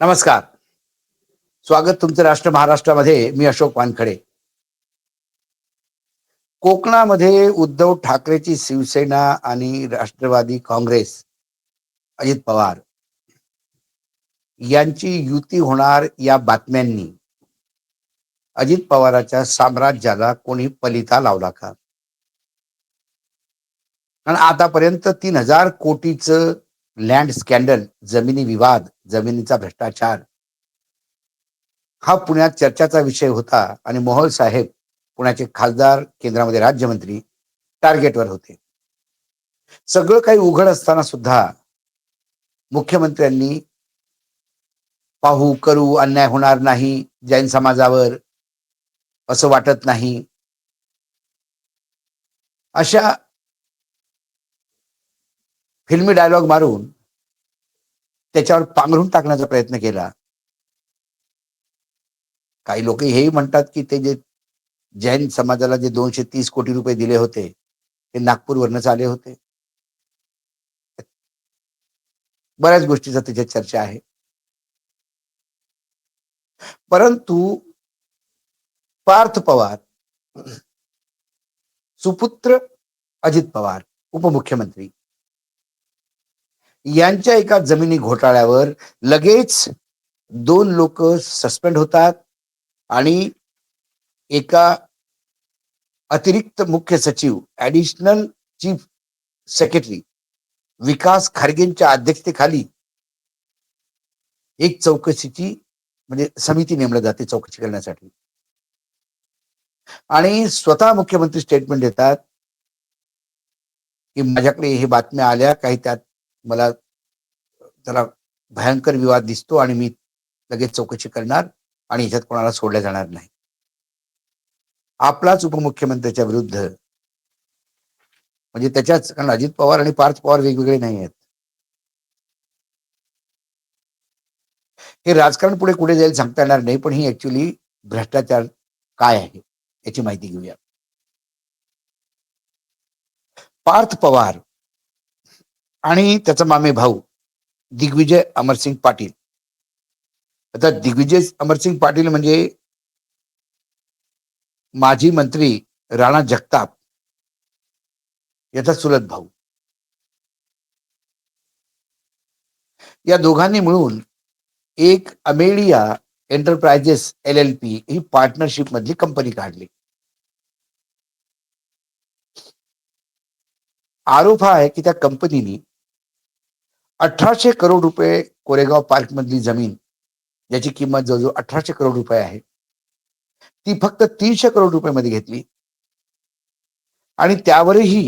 नमस्कार. स्वागत तुमचं राष्ट्र महाराष्ट्रामध्ये. मी अशोक वानखडे. कोकणामध्ये उद्धव ठाकरेची शिवसेना आणि राष्ट्रवादी काँग्रेस अजित पवार यांची युती होणार या बातम्यांनी अजित पवाराच्या साम्राज्याला कोणी पलिता लावला का? कारण आतापर्यंत तीन हजार कोटीचं लँड स्कॅन्डल जमिनी विवाद जमिनीचा भ्रष्टाचार. हा पुण्यात चर्चाचा विषय होता आणि मोहोल साहेब पुण्याचे खासदार केंद्रामध्ये राज्यमंत्री टार्गेटवर होते. सगळं काही उघड असताना सुद्धा मुख्यमंत्र्यांनी पाहू करू अन्याय होणार नाही जैन समाजावर असं वाटत नाही. अशा फिल्मी डायलॉग मारून त्याच्यावर पांघरून टाकण्याचा प्रयत्न केला. काही लोक हेही म्हणतात की ते जे जैन समाजाला जे दोनशे तीस कोटी रुपये दिले होते ते नागपूरवरनच आले होते. बऱ्याच गोष्टीचा त्याच्यात चर्चा आहे. परंतु पार्थ पवार सुपुत्र अजित पवार उपमुख्यमंत्री यांच्या एका जमिनी घोटाळ्यावर लगेच दोन लोक सस्पेंड होतात आणि एका अतिरिक्त मुख्य सचिव ऍडिशनल चीफ सेक्रेटरी विकास खारगेंच्या अध्यक्षतेखाली एक चौकशीची म्हणजे समिती नेमली जाते चौकशी करण्यासाठी. आणि स्वतः मुख्यमंत्री स्टेटमेंट देतात की माझ्याकडे हे बातम्या आल्या काही त्यात मला जरा भयंकर विवाद दिसतो आणि मी लगेच चौकशी करणार आणि ह्याच्यात कोणाला सोडलं जाणार नाही. आपलाच उपमुख्यमंत्र्याच्या विरुद्ध म्हणजे त्याच्याच कारण अजित पवार आणि पार्थ पवार वेगवेगळे नाही आहेत. हे राजकारण पुढे कुठे जाईल सांगता येणार नाही पण ही ऍक्च्युली भ्रष्टाचार काय आहे याची माहिती घेऊया. पार्थ पवार आणि त्याचा मामे भाऊ दिग्विजय अमरसिंग पाटील. आता दिग्विजय अमरसिंग पाटील म्हणजे माजी मंत्री राणा जगताप याचा चुलत भाऊ. या दोघांनी मिळून एक Amadea Enterprises L L P ही पार्टनरशिप मधली कंपनी काढली. आरोप हा आहे की त्या कंपनीने अठराशे करोड रुपये कोरेगाव पार्क मधली जमीन ज्याची किंमत जवळजवळ अठराशे करोड रुपये आहे ती फक्त तीनशे करोड रुपये मध्ये घेतली. आणि त्यावरही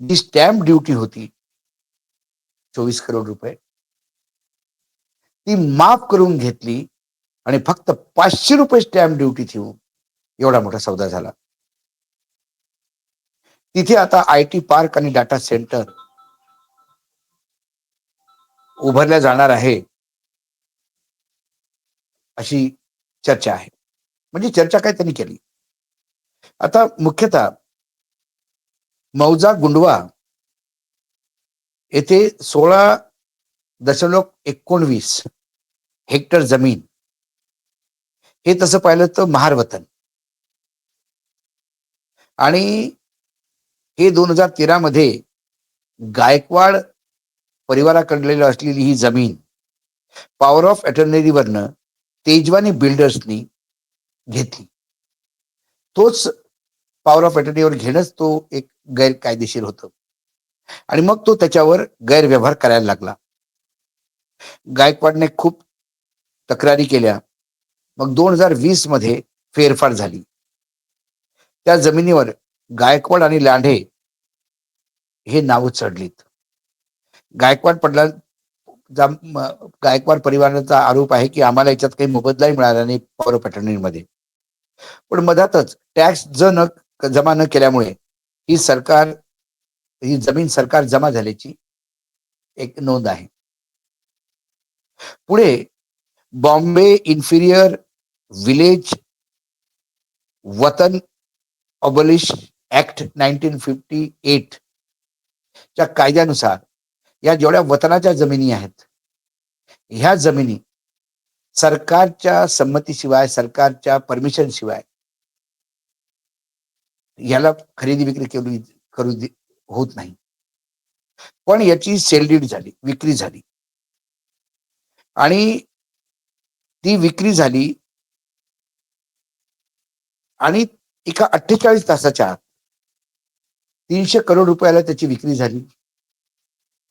जी स्टॅम्प ड्युटी होती चोवीस करोड रुपये ती माफ करून घेतली आणि फक्त पाचशे रुपये स्टॅम्प ड्युटी ठेवून एवढा मोठा सौदा झाला. तिथे आता आय टी पार्क आणि डाटा सेंटर उभारल्या जाणार आहे अशी चर्चा आहे. म्हणजे चर्चा काय त्यांनी केली? आता मुख्यतः मौजा गुंडवा येथे सोळा दशमलव एकोणवीस हेक्टर जमीन. हे तसं पाहिलं तर महारवतन. आणि हे दोन हजार तेरा मध्ये गायकवाड परिवाराकडलेली असलेली ही जमीन पॉवर ऑफ अटर्नरीवरनं तेजवानी बिल्डर्सनी घेतली. तोच पॉवर ऑफ अटर्नीवर घेणंच तो एक गैरकायदेशीर होतं. आणि मग तो त्याच्यावर गैरव्यवहार करायला लागला. गायकवाडने खूप तक्रारी केल्या. मग दोन हजार वीसमध्ये फेरफार झाली. त्या जमिनीवर गायकवाड आणि लांढे हे नाव चढलीत गायकवाड पडला गायकवाड परिवाराचा आरोप आहे की आम्हाला याच्यात काही मोबदलाही मिळाला नाही पॉवर पॅटर्निंग पण मधातच टॅक्स ज न जमा न केल्यामुळे ही सरकार ही जमीन सरकार जमा झाल्याची एक नोंद आहे. पुढे बॉम्बे इन्फिरियर विलेज वतन abolish act nineteen fifty eight च्या कायद्यानुसार या जेवढ्या वतनाच्या जमिनी आहेत ह्या जमिनी सरकारच्या संमतीशिवाय सरकारच्या परमिशन शिवाय याला खरेदी विक्री केली करू होत नाही. पण याची सेलडीड झाली विक्री झाली. आणि ती विक्री झाली आणि एका अठ्ठेचाळीस तासाच्या आत तीनशे करोड रुपयाला त्याची विक्री झाली.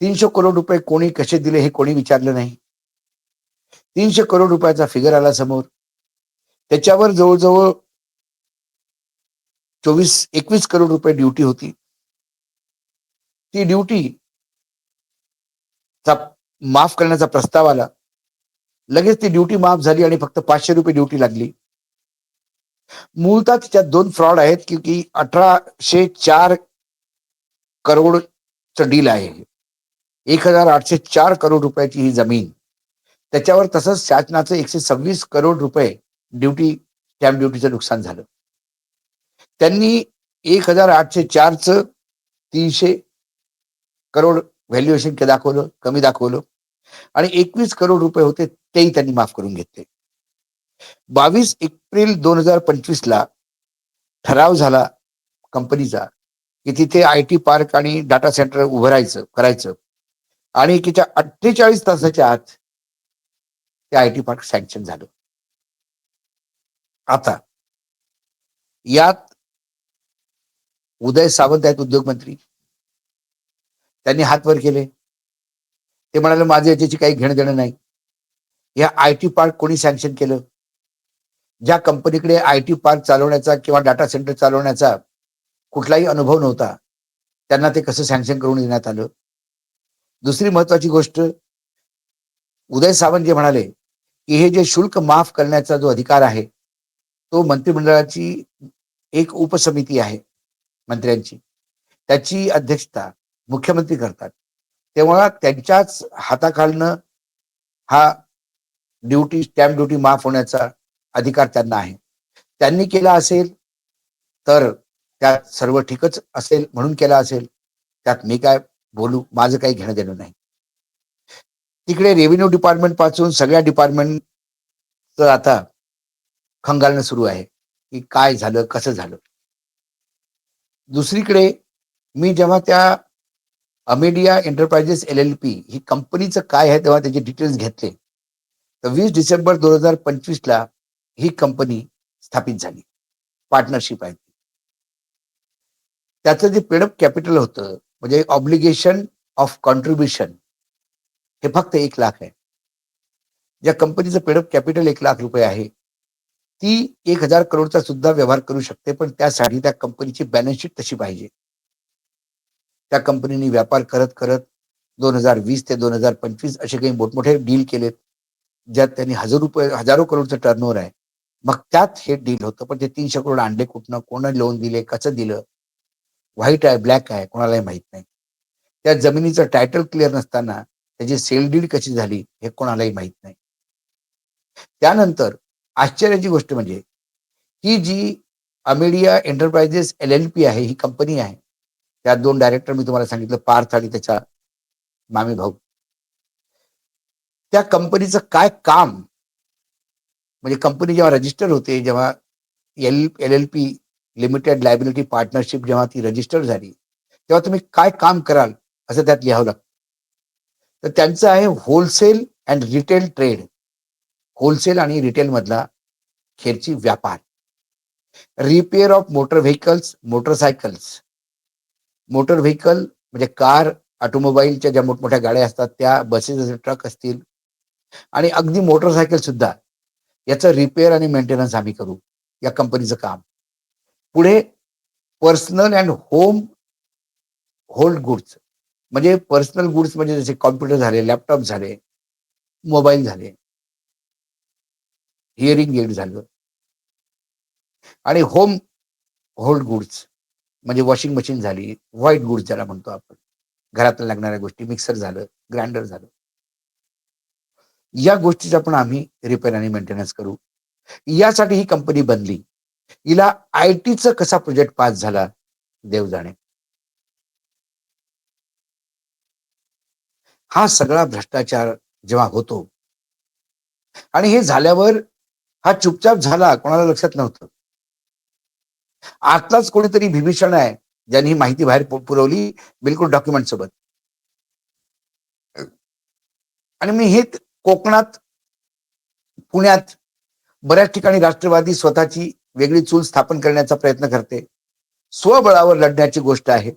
तीनशे करोड रुपये कोणी कसे दिले हे कोणी विचारलं नाही. तीनशे करोड रुपयाचा फिगर आला समोर. त्याच्यावर जवळजवळ चोवीस एकवीस करोड रुपये ड्युटी होती. ती ड्युटी चा माफ करण्याचा प्रस्ताव आला. लगेच ती ड्युटी माफ झाली आणि फक्त पाचशे रुपये ड्युटी लागली. मूलतः तिच्यात दोन फ्रॉड आहेत की की अठराशे चार करोडचं डील आहे. हे. एक हजार आठशे चार करोड रुपयाची ही जमीन. त्याच्यावर तसंच शासनाचं एकशे सव्वीस करोड रुपये ड्युटी स्टॅम्प ड्युटीचं नुकसान झालं. त्यांनी एक हजार आठशे चारचं तीनशे करोड व्हॅल्युएशन दाखवलं कमी दाखवलं. आणि एकवीस करोड रुपये होते तेही त्यांनी माफ करून घेतले. बावीस एप्रिल दोन हजार पंचवीस ला ठराव झाला कंपनीचा की तिथे आय टी पार्क आणि डाटा सेंटर उभारायचं करायचं. आणि तिच्या अठ्ठेचाळीस तासाच्या आत ते आय टी पार्क सँक्शन झालं. आता यात उदय सावंत आहेत उद्योगमंत्री. त्यांनी हात वर केले. ते म्हणाले माझं याच्याची काही घेणं देणं नाही. या आय टी पार्क कोणी सँक्शन केलं? ज्या कंपनीकडे आय टी पार्क चालवण्याचा किंवा डाटा सेंटर चालवण्याचा कुठलाही अनुभव नव्हता त्यांना ते कसं सँक्शन करून देण्यात आलं? दुसरी महत्वाची गोष्ट उदय सावंत जे म्हणाले की हे जे शुल्क माफ करण्याचा जो अधिकार आहे तो मंत्रिमंडळाची एक उपसमिती आहे मंत्र्यांची. त्याची अध्यक्षता मुख्यमंत्री करतात. तेव्हा त्यांच्याच हाताखालनं हा ड्युटी स्टॅम्प ड्युटी माफ होण्याचा अधिकार त्यांना आहे. त्यांनी केला असेल तर त्यात सर्व ठीकच असेल म्हणून केला असेल. त्यात मी काय बोलू माझं काही घेणं देणं नाही. तिकडे रेव्हेन्यू डिपार्टमेंटपासून सगळ्या डिपार्टमेंट आता खंगालणं सुरू आहे की काय झालं कसं झालं. दुसरीकडे मी जेव्हा त्या Amadea enterprises L L P ही कंपनीचं काय आहे तेव्हा त्याचे डिटेल्स घेतले तर वीस डिसेंबर दोन हजार पंचवीस ला ही कंपनी स्थापित झाली पार्टनरशिप आहे त्याचं जे पेडअप कॅपिटल होतं म्हणजे ऑब्लिगेशन ऑफ कॉन्ट्रीब्युशन हे फक्त एक लाख आहे. ज्या कंपनीचं पेडअप कॅपिटल एक लाख रुपये आहे ती एक हजार करोडचा सुद्धा व्यवहार करू शकते पण त्यासाठी त्या कंपनीची बॅलन्स शीट तशी पाहिजे. त्या कंपनीने व्यापार करत करत दोन हजार वीस ते दोन हजार पंचवीस असे काही मोठमोठे डील केलेत ज्यात त्यांनी हजार रुपये हजारो करोडचं टर्नओव्हर आहे. मग त्यात हे डील होतं पण ते तीनशे करोड आणले कुठनं कोणा लोन दिले कसं दिलं व्हाईट आहे ब्लॅक आहे कोणालाही माहीत नाही. त्या जमिनीचं टायटल क्लिअर नसताना त्याची सेल डीड कशी झाली हे कोणालाही माहीत नाही. त्यानंतर आश्चर्याची गोष्ट म्हणजे ही जी Amadea enterprises L L P आहे ही कंपनी आहे त्यात दोन डायरेक्टर मी तुम्हाला सांगितलं पार्थ आणि त्याचा मामी भाऊ. त्या कंपनीचं काय काम म्हणजे कंपनी जेव्हा रजिस्टर होते जेव्हा L L L P limited liability partnership जेव्हा ती रजिस्टर झाली तेव्हा तुम्ही काय काम कराल असं त्यात लिहावं लागतं. तर त्यांचं आहे wholesale and retail trade wholesale आणि रिटेलमधला खेरची व्यापार. Repair of motor vehicles motorcycles motor vehicle म्हणजे कार ऑटोमोबाईलच्या ज्या मोठमोठ्या गाड्या असतात त्या बसेस असेल ट्रक असतील. आणि अगदी मोटरसायकल सुद्धा. याचं रिपेअर आणि मेंटेनन्स आम्ही करू या कंपनीचं काम. पुढे personal and home hold goods म्हणजे पर्सनल गुड्स म्हणजे जसे कॉम्प्युटर झाले लॅपटॉप झाले मोबाईल झाले हिअरिंग एड झालं. आणि होम होल्ड गुड्स म्हणजे वॉशिंग मशीन झाली व्हाईट गुड्स ज्याला म्हणतो आपण. घरातल्या लागणाऱ्या गोष्टी मिक्सर झालं ग्राइंडर झालं. या गोष्टीचा पण आम्ही रिपेअर आणि मेंटेनन्स करू. यासाठी ही कंपनी बनली. हिला आय टीचा कसा प्रोजेक्ट पास झाला? देव जाणे. हा सगळा भ्रष्टाचार जेव्हा होतो आणि हे झाल्यावर हा चुपचाप झाला कोणाला लक्षात नव्हतं. आताच कोणीतरी भीभीषण आहे ज्यांनी ही माहिती बाहेर पुरवली बिलकुल डॉक्युमेंट सोबत. आणि मी हे कोकणात पुण्यात बऱ्याच ठिकाणी राष्ट्रवादी स्वतःची वेगळी चूल स्थापन करण्याचा प्रयत्न करते. स्वबळावर लढण्याची गोष्ट आहे.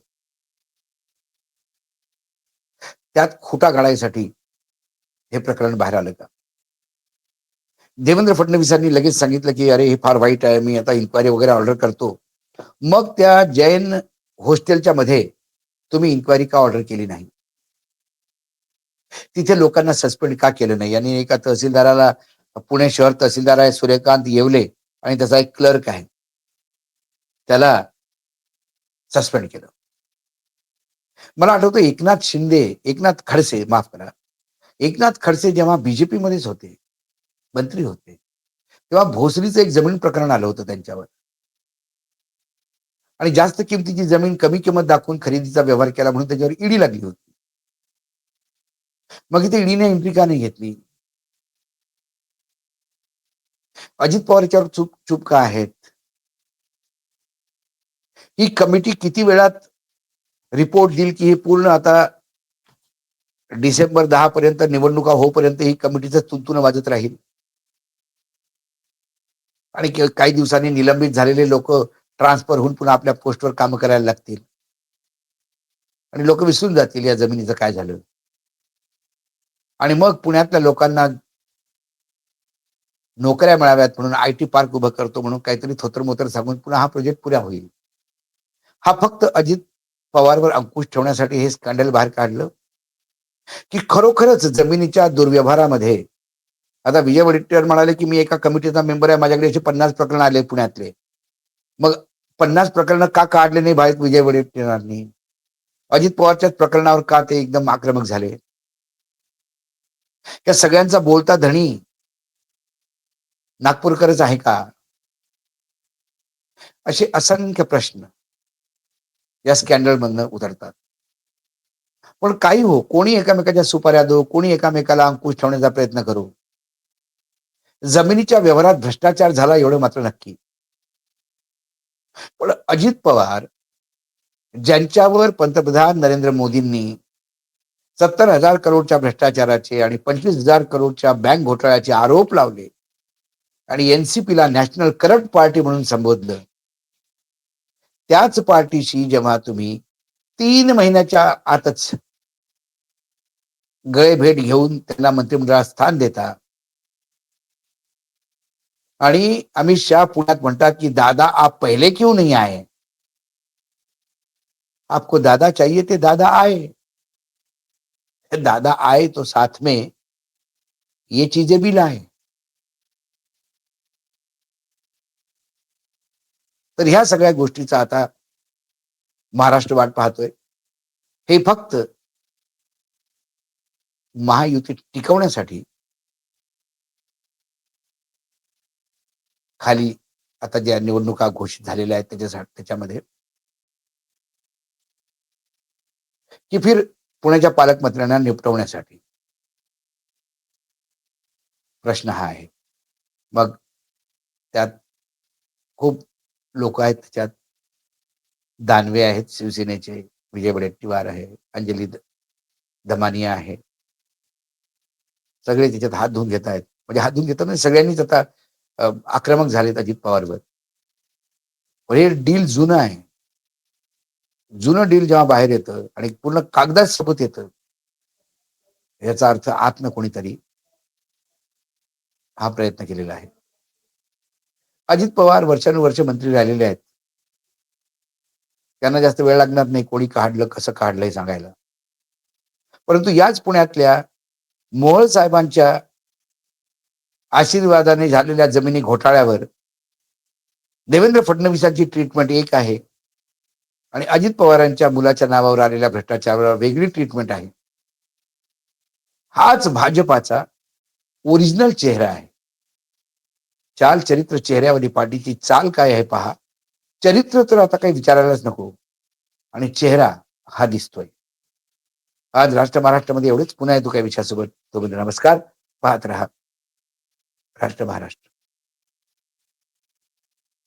त्यात खोटा काढायसाठी हे प्रकरण बाहेर आलं का? देवेंद्र फडणवीसांनी लगेच सांगितलं की अरे हे फार वाईट आहे. मी आता इन्क्वायरी वगैरे ऑर्डर करतो. मग त्या जैन हॉस्टेलच्या मध्ये तुम्ही इन्क्वायरी का ऑर्डर केली नाही? तिथे लोकांना सस्पेंड का केलं नाही? आणि एका तहसीलदाराला पुणे शहर तहसीलदार आहे सूर्यकांत येवले आणि त्याचा एक क्लर्क आहे. त्याला सस्पेंड केलं. मला आठवतं एकनाथ शिंदे एकनाथ खडसे माफ करा. एकनाथ खडसे जेव्हा बीजेपी मध्येच होते मंत्री होते तेव्हा भोसरीचं एक जमीन प्रकरण आलं होतं त्यांच्यावर. आणि जास्त किमतीची जमीन कमी किंमत दाखवून खरेदीचा व्यवहार केला म्हणून त्याच्यावर ईडी लागली होती. मग इथे ईडीने एंट्री का नाही घेतली? अजित पवार याच्यावर चूक चूप का आहेत? ही कमिटी किती वेळात रिपोर्ट देईल की हे पूर्ण आता डिसेंबर दहा पर्यंत निवडणुका होईपर्यंत ही कमिटीचं तुंतुन वाजत राहील? आणि काही दिवसांनी निलंबित झालेले लोक ट्रान्सफर होऊन पुन्हा आपल्या पोस्टवर काम करायला लागतील. आणि लोक विसरून जातील या जमिनीचं काय झालं? आणि मग पुण्यातल्या लोकांना नोकऱ्या मिळाव्यात म्हणून आय टी पार्क उभं करतो म्हणून काहीतरी थोतरमोतर सांगून पुन्हा हा प्रोजेक्ट पुऱ्या होईल. हा फक्त अजित पवारवर अंकुश ठेवण्यासाठी हे स्कॅन्डल बाहेर काढलं की खरोखरच जमिनीच्या दुर्व्यवहारामध्ये आता विजय वडेट्टीवार म्हणाले की मी एका कमिटीचा मेंबर आहे माझ्याकडे असे पन्नास प्रकरण आले पुण्यातले. मग पन्नास प्रकरण का काढले नाही बाहेर विजय वडेट्टीवारांनी? अजित पवारच्याच प्रकरणावर का ते एकदम आक्रमक झाले? या सगळ्यांचा बोलता धणी नागपूरकरच आहे का? असे असंख्य प्रश्न या स्कॅन्डल मधनं उतरतात. पण काही हो कोणी एकामेकाच्या सुपाऱ्या दो कोणी एकामेकाला अंकुश ठेवण्याचा प्रयत्न करू. जमिनीच्या व्यवहारात भ्रष्टाचार झाला एवढं मात्र नक्की. पण अजित पवार ज्यांच्यावर पंतप्रधान नरेंद्र मोदींनी सत्तर हजार करोडच्या भ्रष्टाचाराचे आणि पंचवीस हजार करोडच्या बँक घोटाळ्याचे आरोप लावले आणि एनसीपीला नॅशनल करप्ट पार्टी म्हणून संबोधलं. त्याच पार्टीशी जेव्हा तुम्ही तीन महिन्याच्या आतच गळे भेट घेऊन त्यांना मंत्रिमंडळात स्थान देता आणि अमित शहा पुण्यात म्हणतात की दादा आप पहिले क्यों नहीं आए? आपको दादा चाहिए ते दादा आए. दादा आए तो साथ में ये चीजें भी लाए। तर ह्या सगळ्या गोष्टीचा आता महाराष्ट्र वाट पाहतोय. हे फक्त महायुती टिकवण्यासाठी खाली आता ज्या निवडणुका घोषित झालेल्या आहेत त्याच्यासाठी त्याच्यामध्ये. की फिर पुण्याच्या पालकमंत्र्यांना निपटवण्यासाठी. प्रश्न हा आहे. मग त्यात खूप लोक आहेत त्याच्यात. दानवे आहेत शिवसेनेचे विजय वडेट्टीवार आहे अंजली दमानिया आहे. सगळे त्याच्यात हात धुवून घेत आहेत. म्हणजे हात धुवून घेताना सगळ्यांनीच आता आक्रमक झालेत अजित पवारवर. पण हे डील जुनं आहे. जुनं डील जेव्हा बाहेर येतं आणि पूर्ण कागदात सोबत येतं याचा अर्थ आतनं कोणीतरी हा प्रयत्न केलेला आहे. अजित पवार वर्षानुवर्ष मंत्री राहिलेले आहेत. त्यांना जास्त वेळ लागणार नाही कोणी काढलं कसं काढलं हे सांगायला. परंतु याच पुण्यातल्या मोहळ साहेबांच्या आशीर्वादाने झालेल्या जमिनी घोटाळ्यावर देवेंद्र फडणवीसांची ट्रीटमेंट एक आहे आणि अजित पवारांच्या मुलाच्या नावावर आलेल्या भ्रष्टाचारावर वेगळी ट्रीटमेंट आहे. हाच भाजपाचा ओरिजिनल चेहरा आहे. चाल चरित्र चेहऱ्यावरी पाठीची चाल काय आहे पहा. चरित्र तर आता काही विचारायलाच नको. आणि चेहरा हा दिसतोय. आज राष्ट्र महाराष्ट्रामध्ये एवढेच पुन्हा येतो काय विषयासोबत तोपर्यंत म्हणजे नमस्कार. पाहत राहा. राष्ट्र महाराष्ट्र.